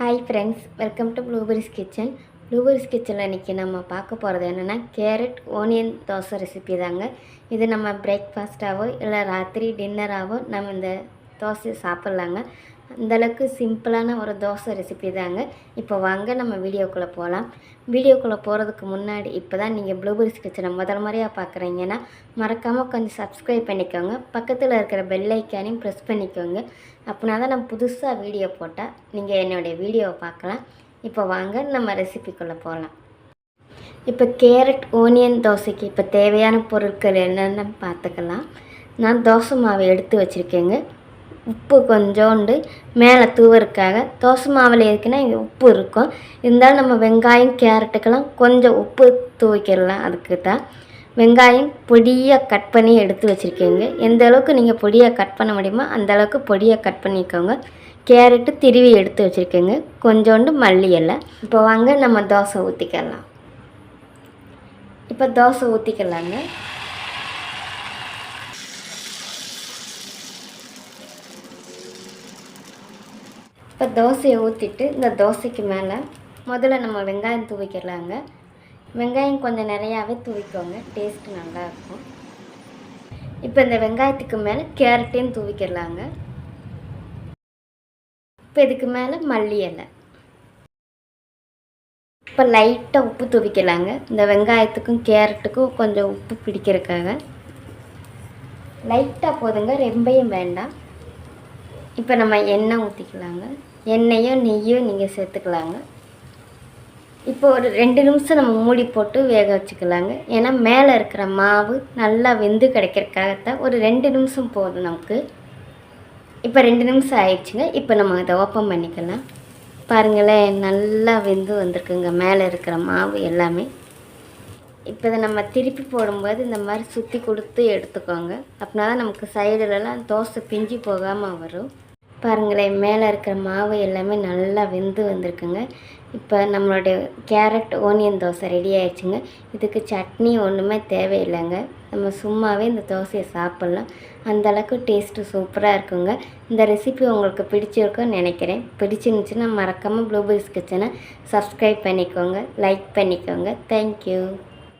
Hi friends welcome to blueberries kitchen blueberries கிச்சனில் இன்றைக்கி நம்ம பார்க்க போகிறது என்னென்னா கேரட் ஓனியன் தோசை ரெசிபி தாங்க. இது நம்ம பிரேக்ஃபாஸ்ட்டாகவோ இல்லை ராத்திரி டின்னராகவோ நம்ம இந்த தோசை சாப்பிட்லாங்க. அந்தளவுக்கு சிம்பிளான ஒரு தோசை ரெசிபி தாங்க. இப்போ வாங்க நம்ம வீடியோக்குள்ளே போகலாம் வீடியோக்குள்ளே போகிறதுக்கு முன்னாடி இப்போ தான் நீங்கள் ப்ளூபெரிஸ் கிச்சனை முதல் முறையாக பார்க்குறீங்கன்னா மறக்காமல் கொஞ்சம் சப்ஸ்கிரைப் பண்ணிக்கோங்க. பக்கத்தில் இருக்கிற பெல் ஐக்கானையும் ப்ரெஸ் பண்ணிக்கோங்க. அப்படின்னா தான் நான் புதுசாக வீடியோ போட்டால் நீங்கள் என்னுடைய வீடியோவை பார்க்கலாம் இப்போ வாங்க நம்ம ரெசிபிக்குள்ளே போகலாம் இப்போ கேரட் ஓனியன் தோசைக்கு இப்போ தேவையான பொருட்கள் என்னென்னு பார்த்துக்கலாம். நான் தோசை மாவை எடுத்து வச்சுருக்கேங்க. உப்பு கொஞ்சோண்டு மேலே தூவறதுக்காக தோசை மாவில் இருக்குன்னா இங்கே உப்பு இருக்கும். இருந்தாலும் நம்ம வெங்காயம் கேரட்டுக்கெல்லாம் கொஞ்சம் உப்பு தூவிக்கிடலாம் அதுக்கு தான். வெங்காயம் பொடியாக கட் பண்ணி எடுத்து வச்சுருக்கீங்க. எந்த அளவுக்கு நீங்கள் பொடியாக கட் பண்ண முடியுமோ அந்த அளவுக்கு பொடியாக கட் பண்ணிக்கோங்க. கேரட்டு திருவி எடுத்து வச்சுருக்கேங்க. கொஞ்சோண்டு மல்லி இலை. இப்போ வாங்க நம்ம தோசை ஊற்றிக்கலாம் இப்போ தோசை ஊற்றிக்கலாங்க இப்போ தோசையை ஊற்றிட்டு இந்த தோசைக்கு மேலே முதல்ல நம்ம வெங்காயம் தூவிக்கலாங்க வெங்காயம் கொஞ்சம் நிறையாவே தூவிக்கோங்க. டேஸ்ட்டு நல்லாயிருக்கும் இப்போ இந்த வெங்காயத்துக்கு மேலே கேரட்டையும் தூவிக்கலாங்க இப்போ இதுக்கு மேலே மல்லி இலை. இப்போ லைட்டாக உப்பு தூவிக்கலாங்க. இந்த வெங்காயத்துக்கும் கேரட்டுக்கும் கொஞ்சம் உப்பு பிடிக்கிறதுக்காக. லைட்டாக போதுங்க. ரொம்பையும் வேண்டாம். இப்போ நம்ம எண்ணெய் ஊற்றிக்கலாங்க எண்ணெயும் நெய்யும் நீங்கள் சேர்த்துக்கலாங்க. இப்போ ஒரு ரெண்டு நிமிஷம் நம்ம மூடி போட்டு வேக வச்சுக்கலாங்க. ஏன்னா மேலே இருக்கிற மாவு நல்லா வெந்து கிடைக்கிறதுக்காகத்தான் ஒரு ரெண்டு நிமிஷம் போதும் நமக்கு. இப்போ ரெண்டு நிமிஷம் ஆயிடுச்சுங்க. இப்போ நம்ம அதை ஓப்பன் பண்ணிக்கலாம். பாருங்களேன் நல்லா வெந்து வந்திருக்குங்க. மேலே இருக்கிற மாவு எல்லாமே. இப்போ இதை நம்ம திருப்பி போடும்போது இந்த மாதிரி சுற்றி கொடுத்து எடுத்துக்கோங்க. அப்படின்னா தான் நமக்கு சைடுலலாம் தோசை பிஞ்சு போகாமல் வரும். பாருங்களேன் மேலே இருக்கிற மாவு எல்லாமே நல்லா வெந்து வந்திருக்குங்க. இப்போ நம்மளுடைய கேரட் ஓனியன் தோசை ரெடி ஆயிடுச்சுங்க. இதுக்கு சட்னி ஒன்றுமே தேவையில்லைங்க. நம்ம சும்மாவே இந்த தோசையை சாப்பிட்லாம். அந்தளவுக்கு டேஸ்ட்டு சூப்பராக இருக்குங்க. இந்த ரெசிபி உங்களுக்கு பிடிச்சிருக்குன்னு நினைக்கிறேன். பிடிச்சிருந்துச்சுன்னா மறக்காமல் ப்ளூபெரிஸ் கிச்சனை சப்ஸ்கிரைப் பண்ணிக்கோங்க. லைக் பண்ணிக்கோங்க. தேங்க்யூ